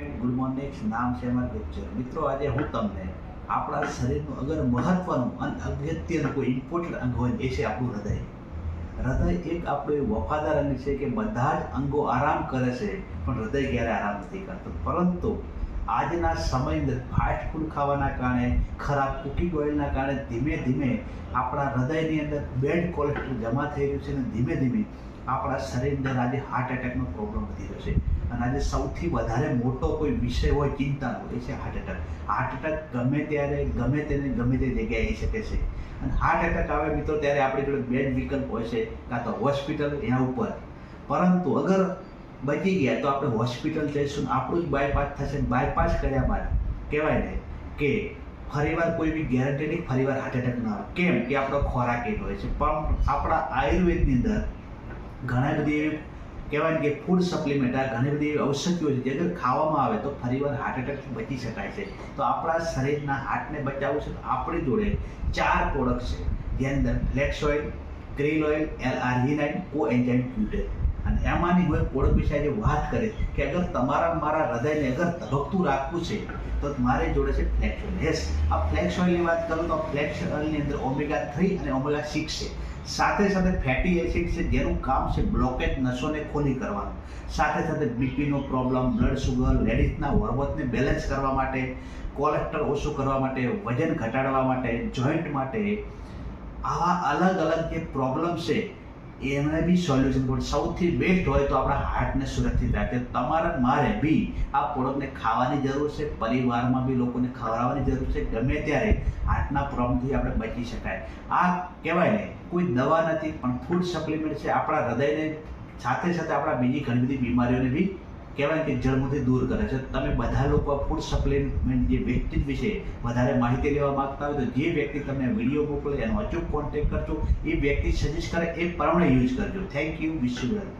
Good morning નામ છે અમારું પિક્ચર મિત્રો, આજે હું તમને આપણા શરીરનું અગર મહત્વનું અને અગત્યનું કોઈ ઇમ્પોર્ટન્ટ અંગ હોય એ છે આપણું હૃદય. હૃદય એક આપણું એ વફાદાર અંગ છે કે બધા જ અંગો આરામ કરે છે, પણ હૃદય ક્યારે આરામ નથી કરતું. પરંતુ આજના સમય અંદર ફાસ્ટ ફૂડ ખાવાના કારણે, ખરાબ કુકિંગ ઓઇલના કારણે ધીમે ધીમે આપણા હૃદયની અંદર બેડ કોલેસ્ટ્રોલ જમા થઈ રહ્યું છે અને ધીમે ધીમે આપણા શરીરની અંદર આજે હાર્ટ એટેકનો પ્રોબ્લેમ વધી રહ્યો છે. અને આજે સૌથી વધારે મોટો કોઈ વિષય હોય ચિંતાનો એ છે હાર્ટ એટેક હાર્ટ એટેક ગમે ત્યારે, ગમે તેને, ગમે તે જગ્યાએ આવી શકે છે. અને હાર્ટ એટેક આવે મિત્રો ત્યારે આપણી જોડે બે વિકલ્પ હોય છે, કાં તો હોસ્પિટલ એના ઉપર. પરંતુ અગર બચી ગયા તો આપણે હોસ્પિટલ જઈશું આપણું જ બાયપાસ થશે બાયપાસ કર્યા બાદ કહેવાય ને કે ફરીવાર કોઈ બી ગેરંટી નહીં, ફરીવાર હાર્ટ એટેક ના આવે. કેમ? કે આપણો ખોરાક એ હોય છે. પણ આપણા આયુર્વેદની અંદર ઘણા બધી એવી કહેવાય ને કે ફૂડ સપ્લિમેન્ટ આ ઘણી બધી એવી ઔષધિઓ છે જે અગર ખાવામાં આવે તો ફરીવાર હાર્ટ એટેકથી બચી શકાય છે. તો આપણા શરીરના હાર્ટને બચાવવું છે તો આપણી જોડે ચાર પ્રોડક્ટ છે. જેની અંદર flax oil krill oil L arginine coenzyme Q ten અને એમાંની પ્રોડક્ટ વિશે આજે વાત કરે કે અગર તમારા મારા હૃદયને અગર ધબકતું રાખવું છે, તો મારે જોડે છે ફ્લેક્સ ઓઇલ યસ, આ ફ્લેક્સ ઓઇલની વાત કરું તો ફ્લેક્સ ઓઇલની અંદર ઓમેગા થ્રી અને ઓમેગા સિક્સ છે. સાથે સાથે ફેટી એસિડ છે, જેનું કામ છે બ્લોકેજ નસોને ખોલી કરવાનું. સાથે સાથે બીપીનો પ્રોબ્લેમ, બ્લડ શુગર લેડીઝના હોર્મોન્સને બેલેન્સ કરવા માટે, કોલેસ્ટ્રોલ ઓછું કરવા માટે, વજન ઘટાડવા માટે, જોઈન્ટ માટે, આવા અલગ અલગ જે પ્રોબ્લેમ છે એમને બી સોલ્યુશન પણ સૌથી બેસ્ટ હોય તો આપણા હાર્ટને સુરક્ષિત રાખે. તમારા મારે બી આ પ્રોડક્ટને ખાવાની જરૂર છે, પરિવારમાં બી લોકોને ખવડાવવાની જરૂર છે. ગમે ત્યારે હાર્ટના પ્રોબ્લેમથી આપણે બચી શકાય. આ કહેવાય ને, કોઈ દવા નથી, પણ ફૂડ સપ્લિમેન્ટ છે. આપણા હૃદયને સાથે સાથે આપણા બીજી ઘણી બધી બીમારીઓને બી કહેવાય કે જળમૂળથી દૂર કરે છે. તમે બધા લોકો ફૂડ સપ્લિમેન્ટ જે વ્યક્તિ વિશે વધારે માહિતી લેવા માંગતા હોય તો જે વ્યક્તિ તમને વીડિયો મોકલે, એનો અચૂક કોન્ટેક્ટ કરજો. એ વ્યક્તિ સજેસ્ટ કરે, એ પ્રમાણે યુઝ કરજો. Thank you wish you well